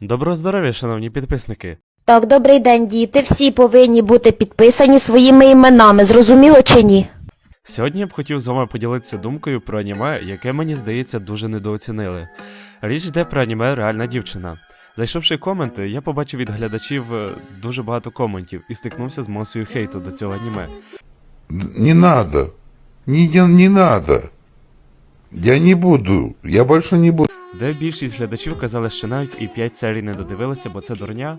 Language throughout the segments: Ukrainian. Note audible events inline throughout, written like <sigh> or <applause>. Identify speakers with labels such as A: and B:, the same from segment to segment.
A: Доброго здоров'я, шановні підписники.
B: Так, добрий день, діти. Всі повинні бути підписані своїми іменами, зрозуміло чи ні?
A: Сьогодні я б хотів з вами поділитися думкою про аніме, яке мені здається дуже недооцінили. Річ йде про аніме Реальна дівчина. Зайшовши коменти, я побачив від глядачів е, дуже багато коментів і стикнувся з масою хейту до цього аніме.
C: Не надо. Не, не, не надо. Я не буду. Я больше не буду.
A: Де більшість глядачів казали, що навіть і 5 серій не додивилися, бо це дурня.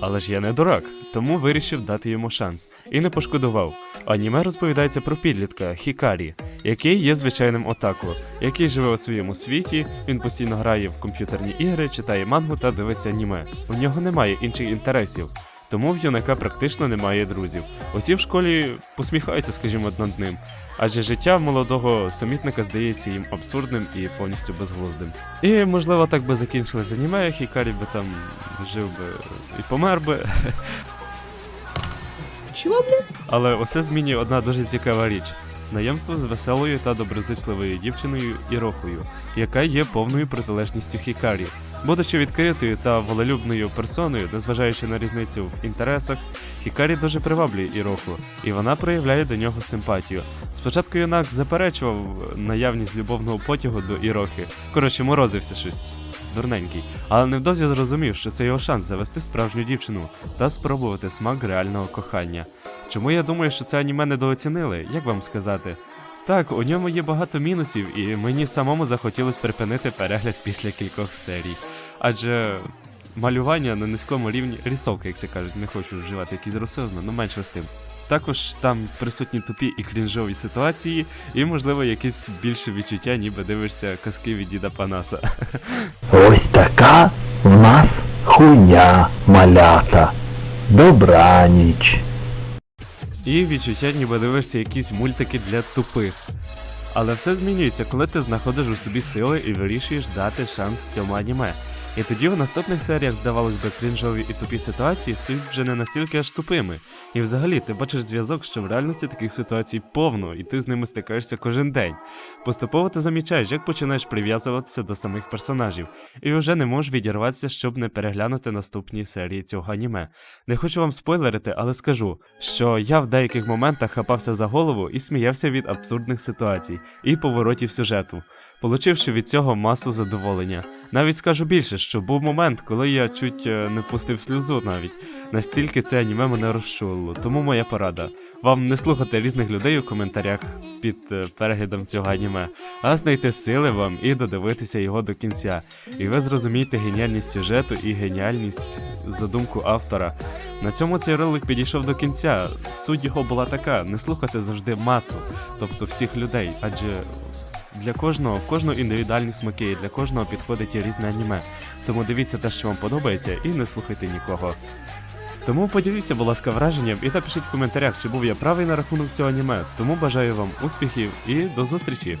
A: Але ж я не дурак, тому вирішив дати йому шанс. І не пошкодував. Аніме розповідається про підлітка Хікарі, який є звичайним отаку, який живе у своєму світі, він постійно грає в комп'ютерні ігри, читає мангу та дивиться аніме. У нього немає інших інтересів. Тому в юнака практично немає друзів. Усі в школі посміхаються, скажімо, над ним, адже життя молодого самітника здається їм абсурдним і повністю безглуздим. І можливо так би закінчилось аніме, Хікарі би там жив би і помер би.
B: Чого, блін?
A: Але усе змінює одна дуже цікава річ. Знайомство з веселою та доброзичливою дівчиною Ірохою, яка є повною протилежністю Хікарі. Будучи відкритою та волелюбною персоною, незважаючи на різницю в інтересах, Хікарі дуже приваблює Іроху, і вона проявляє до нього симпатію. Спочатку юнак заперечував наявність любовного потягу до Ірохи. Коротше, морозився щось дурненький, але невдовзі зрозумів, що це його шанс завести справжню дівчину та спробувати смак реального кохання. Чому я думаю, що це аніме недооцінили? Як вам сказати? Так, у ньому є багато мінусів, і мені самому захотілося припинити перегляд після кількох серій. Адже малювання на низькому рівні, рисовка, як це кажуть, не хочу вживати якісь русизми, ну менше з тим. Також там присутні тупі і крінжові ситуації, і, можливо, якесь більше відчуття, ніби дивишся казки від діда Панаса. <laughs>
D: Ось така в нас хуйня малята. Добраніч.
A: І відчуття, ніби дивишся якісь мультики для тупих. Але все змінюється, коли ти знаходиш у собі сили і вирішуєш дати шанс цьому аніме. І тоді в наступних серіях, здавалось би, крінжові і тупі ситуації стають вже не настільки аж тупими. І взагалі ти бачиш зв'язок, що в реальності таких ситуацій повно, і ти з ними стикаєшся кожен день. Поступово ти замічаєш, як починаєш прив'язуватися до самих персонажів, і вже не можеш відірватися, щоб не переглянути наступні серії цього аніме. Не хочу вам спойлерити, але скажу, що я в деяких моментах хапався за голову і сміявся від абсурдних ситуацій і поворотів сюжету, получивши від цього масу задоволення. Навіть скажу більше, що був момент, коли я чуть е, не пустив сльозу навіть. Настільки це аніме мене розчулило. Тому моя порада. Вам не слухати різних людей у коментарях під е, переглядом цього аніме, а знайти сили вам і додивитися його до кінця. І ви зрозумієте геніальність сюжету і геніальність задумку автора. На цьому цей ролик підійшов до кінця. Суть його була така: не слухати завжди масу, тобто всіх людей, адже для кожного, в кожного індивідуальні смаки, і для кожного підходить різне аніме. Тому дивіться те, що вам подобається, і не слухайте нікого. Тому поділіться, будь ласка, враженням і напишіть в коментарях, чи був я правий на рахунок цього аніме. Тому бажаю вам успіхів і до зустрічі!